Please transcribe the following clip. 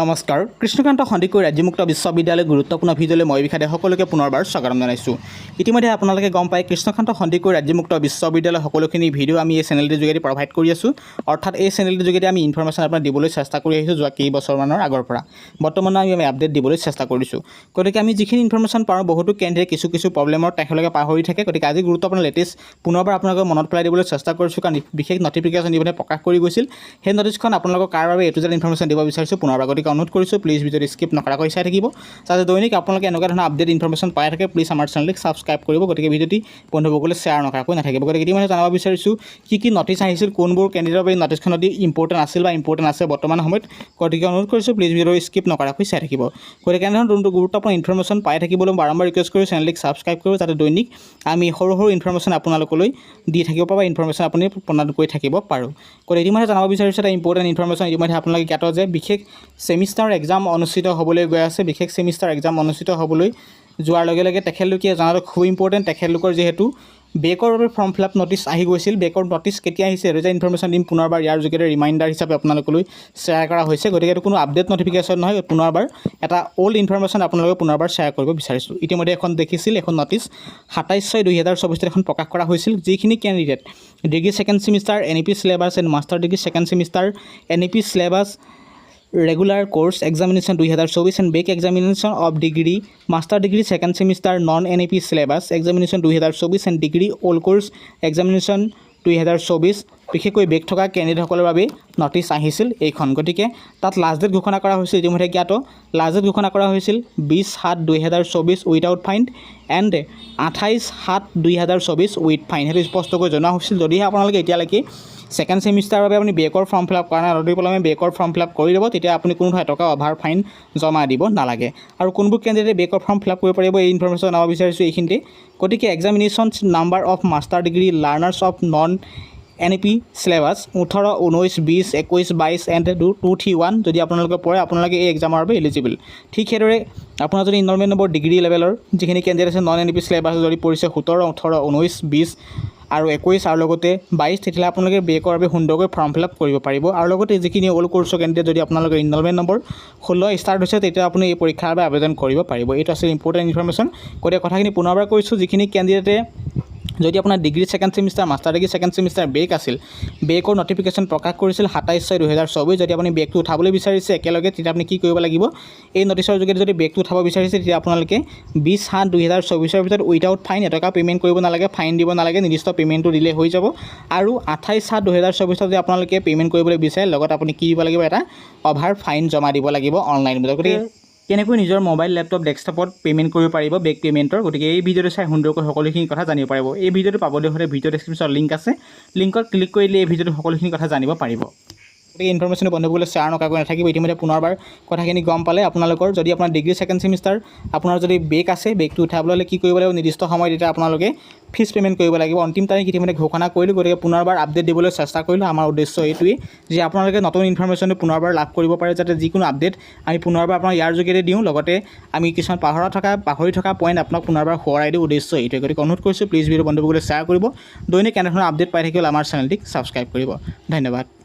নমস্কাৰ। কৃষ্ণকান্ত সন্দিকৈ ৰাজ্যমুক্ত বিশ্ববিদ্যালয় গুৰুত্বপূৰ্ণ ভিডিঅ'লৈ মই বিষাদে সকলোকে পুনৰবাৰ স্বাগতম জনাইছোঁ। ইতিমধ্যে আপোনালোকে গম পায়, কৃষ্ণকান্ত সন্দিকৈ ৰাজ্যমুক্ত বিশ্ববিদ্যালয় সকলোখিনি ভিডিঅ' আমি এই চেনেলটোৰ যোগেদি প্ৰভাইড কৰি আছোঁ। অৰ্থাৎ এই চেনেলটোৰ যোগেদি আমি ইনফৰ্মেশ্যন আপোনাক দিবলৈ চেষ্টা কৰি আহিছোঁ যোৱা কেইবছৰমানৰ আগৰ পৰা। বৰ্তমানো আমি আমি আপডেট দিবলৈ চেষ্টা কৰিছোঁ। গতিকে আমি যিখিনি ইনফৰ্মেশ্যন পাওঁ, বহুতো কেন্দ্ৰে কিছু কিছু প্ৰব্লেমৰ তেখেতলোকে পাহৰি থাকে। গতিকে আজি গুৰুত্বপূৰ্ণ লেটেষ্ট পুনৰবাৰ আপোনালোকক মনত পেলাই দিবলৈ চেষ্টা কৰিছোঁ, কাৰণ বিশেষ নটিফিকেশ্যন ইতিমধ্যে প্ৰকাশ কৰি গৈছিল, সেই নটিছখন আপোনালোকক কাৰ বাবে এইটো যেন ইনফৰ্মেশ্যন দিব বিচাৰিছোঁ, পুনৰবাৰ গতিকে অনুৰোধ কৰিছোঁ প্লিজ ভিডিঅ'টো স্কিপ নকৰাকৈ চাই থাকিব। যাতে দৈনিক আপোনালোকে এনেকুৱা ধৰণৰ আপডেট ইনফৰ্মেশ্যন পাই থাকে প্লিজ আমাৰ চেনেলক ছাবস্ক্ৰাইব কৰিব, গতিকে ভিডিঅ'টি বন্ধুসকলে শ্বেয়াৰ নকৰাকৈ নাথাকিব। গতিকে ইতিমধ্যে জানিব বিচাৰিছোঁ, কি কি নটিছ আহিছিল, কোনবোৰ কেণ্ডিডেটৰ বাবে নটিছখন অতি ইম্পৰ্টেণ্ট আছিল বা ইম্পৰ্টেণ্ট আছে বৰ্তমান সময়ত। গতিকে অনুৰোধ কৰিছোঁ প্লিজ ভিডিঅ'টো স্কিপ নকৰাকৈ চাই থাকিব। গতিকে এনেধৰণৰ যোনটো গুৰুত্বপূৰ্ণ ইনফৰ্মেশ্যন পাই থাকিবলৈ বাৰম্বাৰ ৰিকুৱেষ্ট কৰি চেনেলক ছাবস্ক্ৰাইব কৰিব, যাতে দৈনিক আমি সৰু সৰু ইনফৰ্মেশ্যন আপোনালোকলৈ দি থাকিব পাৰোঁ বা ইনফৰ্মেশ্যন আপুনি প্ৰদান কৰি থাকিব পাৰোঁ। গতিকে ইতিমধ্যে জানিব বিচাৰিছোঁ এটা ইম্পৰ্টেণ্ট ইনফৰ্মেশ্যন ইতিমধ্যে আপোনালোকে জ্ঞাত যে বিশেষ ছেমিষ্টাৰ এক্সাম অনুষ্ঠিত হ'বলৈ গৈ আছে। বিশেষ ছেমিষ্টাৰ এক্সাম অনুষ্ঠিত হ'বলৈ যোৱাৰ লগে লগে তেখেতলোকে জনাটো খুব ইম্পৰ্টেণ্ট তেখেতলোকৰ যিহেতু বেকৰ বাবে ফৰ্ম ফিল আপ নটিছ আহি গৈছিল। বেকৰ নটিছ কেতিয়া আহিছে সেইটো যে ইনফৰ্মেশ্যন দিম পুনৰবাৰ। ইয়াৰ যোগেদি ৰিমাইণ্ডাৰ হিচাপে আপোনালোকলৈ শ্বেয়াৰ কৰা হৈছে। গতিকে এইটো কোনো আপডেট নটিফিকেশ্যন নহয়। পুনৰবাৰ এটা অল্ড ইনফৰ্মেশ্যন আপোনালোকে পুনৰবাৰ শ্বেয়াৰ কৰিব বিচাৰিছোঁ। ইতিমধ্যে এখন দেখিছিল, এখন নটিছ সাতাইছ ছয় দুহেজাৰ চৌবিছত এখন প্ৰকাশ কৰা হৈছিল। যিখিনি candidate degree second semester N E P syllabus and master degree second semester N E P syllabus regular course examination দুহেজাৰ চৌবিছ and back examination of degree master degree second semester non N E P syllabus examination দুহেজাৰ চৌবিছ and degree old course examination দুহেজাৰ চৌবিছ বিশেষকৈ bake থকা কেণ্ডিডেটসকলৰ বাবে notice আহিছিল এইখন। গতিকে তাত লাষ্ট ডেট ঘোষণা কৰা হৈছিল, ইতিমধ্যে জ্ঞাত। লাষ্ট ডেট ঘোষণা কৰা হৈছিল বিছ সাত দুই দুহেজাৰ চৌবিছ উইদাউট ফাইন এণ্ড আঠাইছ সাত দুই হাজাৰ চৌবিছ উইথ ফাইন সেইটো স্পষ্টকৈ জনোৱা হৈছিল। যদিহে আপোনালোকে এতিয়ালৈকে ছেকেণ্ড ছেমিষ্টাৰৰ বাবে আপুনি বেকৰ ফৰ্ম ফিল আপ কৰা নাই নদী পলমে বেকৰ ফৰ্ম ফিল আপ কৰি দিব, তেতিয়া আপুনি কোনো এটকা অভাৰ ফাইন জমা দিব নালাগে। আৰু কোনবোৰ কেণ্ডিডেটে বেকৰ ফৰ্ম ফিল আপ কৰিব পাৰিব, এই ইনফৰ্মেশ্যন জনাব বিচাৰিছোঁ এইখিনিতে। গতিকে examination number of master degree learners of non N E P syllabus ওঠৰ ঊনৈছ বিছ একৈছ বাইছ and two two three one যদি আপোনালোকে পৰে আপোনালোকে এই এক্সামৰ বাবে এলিজিবল ঠিক সেইদৰে আপোনাৰ যদি ইনৰলমেণ্ট নম্বৰ ডিগ্ৰী লেভেলৰ যিখিনি কেণ্ডিডেট আছে non N E P syllabus যদি পৰিছে সোতৰ, ওঠৰ ঊনৈছ বিছ আৰু একৈছ আৰু লগতে বাইছ তেতিয়াহ'লে আপোনালোকে বেকৰ বাবে সুন্দৰকৈ ফৰ্ম ফিল আপ কৰিব পাৰিব। আৰু লগতে যিখিনি অল কোৰ্চৰ কেণ্ডিডেট যদি আপোনালোকৰ ইনৰলমেণ্ট নম্বৰ ষোল্ল ষ্টাৰ্ট হৈছে, তেতিয়া আপুনি এই পৰীক্ষাৰ বাবে আবেদন কৰিব পাৰিব। এইটো আছিল ইম্পৰ্টেণ্ট ইনফৰ্মেশ্যন গতিকে কথাখিনি পুনৰবাৰ কৰিছোঁ যিখিনি কেণ্ডিডেটে যদি আপোনাৰ degree second semester master degree second semester back আছিল বেকৰ নটিফিকেশ্যন প্ৰকাশ কৰিছিল সাতাইছ ছয় দুহেজাৰ চৌবিছ। যদি আপুনি বেগটো উঠাবলৈ বিচাৰিছে একেলগে, তেতিয়া আপুনি কি কৰিব লাগিব? এই নটিছৰ যোগেদি যদি বেগটো উঠাব বিচাৰিছে, তেতিয়া আপোনালোকে বিছ সাত দুহেজাৰ চৌবিছৰ ভিতৰত উইদাউট ফাইন এটকা পে'মেণ্ট কৰিব নালাগে ফাইন দিব নালাগে, নিৰ্দিষ্ট পে'মেণ্টটো দিলে হৈ যাব। আৰু আঠাইছ সাত দুহেজাৰ চৌবিছত যদি আপোনালোকে পে'মেণ্ট কৰিবলৈ বিচাৰে, লগত আপুনি কি দিব লাগিব? এটা অভাৰ ফাইন জমা দিব লাগিব অনলাইন গতিকে কেনেকৈ নিজৰ মোবাইল লেপটপ ডেস্কটপত পে'মেণ্ট কৰিব পাৰিব বেক পে'মেণ্টৰ গতিকে এই ভিডিঅ'টো চাই সুন্দৰকৈ সকলোখিনি কথা জানিব পাৰিব। এই ভিডিঅ'টো পাবলৈ হ'লে ভিডিঅ' ডেছক্ৰিপশ্যনত লিংক আছে। লিংকত ক্লিক কৰিলে এই ভিডিঅ'টো সকলোখিনি কথা জানিব পাৰিব। গতিকে ইনফৰ্মেশ্যনটো বন্ধুসকলে শ্বেয়াৰ নকৰাকৈ নাথাকিব। ইতিমধ্যে পুনৰবাৰ কথাখিনি গম পালে আপোনালোকৰ। যদি আপোনাৰ ডিগ্ৰী ছেকেণ্ড ছেমিষ্টাৰ আপোনাৰ যদি বেক আছে বেকটো উঠাবলৈ হ'লে কি কৰিব লাগিব? নিৰ্দিষ্ট সময়ত তেতিয়া আপোনালোকে ফিজ পে'মেণ্ট কৰিব লাগিব। অন্তিম তাৰিখ ইতিমধ্যে ঘোষণা কৰিলোঁ, গতিকে পুনৰবাৰ আপডেট দিবলৈ চেষ্টা কৰিলোঁ। আমাৰ উদ্দেশ্য এইটোৱেই যে আপোনালোকে নতুন ইনফৰ্মেশ্যনটো পুনৰবাৰ লাভ কৰিব পাৰে যাতে যিকোনো আপডেট আমি পুনৰবাৰ আপোনাক ইয়াৰ যোগেদি দিওঁ। লগতে আমি কিছুমান পাহৰা থকা, পাহৰি থকা পইণ্ট আপোনাক পুনৰবাৰ সোঁৱৰাই দিওঁ। উদ্দেশ্য এইটোৱে গতিকে অনুৰোধ কৰিছোঁ প্লিজ ভিডিঅ' বন্ধুসকলে শ্বেয়াৰ কৰিব। দৈনিক এনেধৰণৰ আপডেট পাই থাকিবলৈ আমাৰ চেনেলটিক ছাবস্ক্ৰাইব কৰিব। ধন্যবাদ।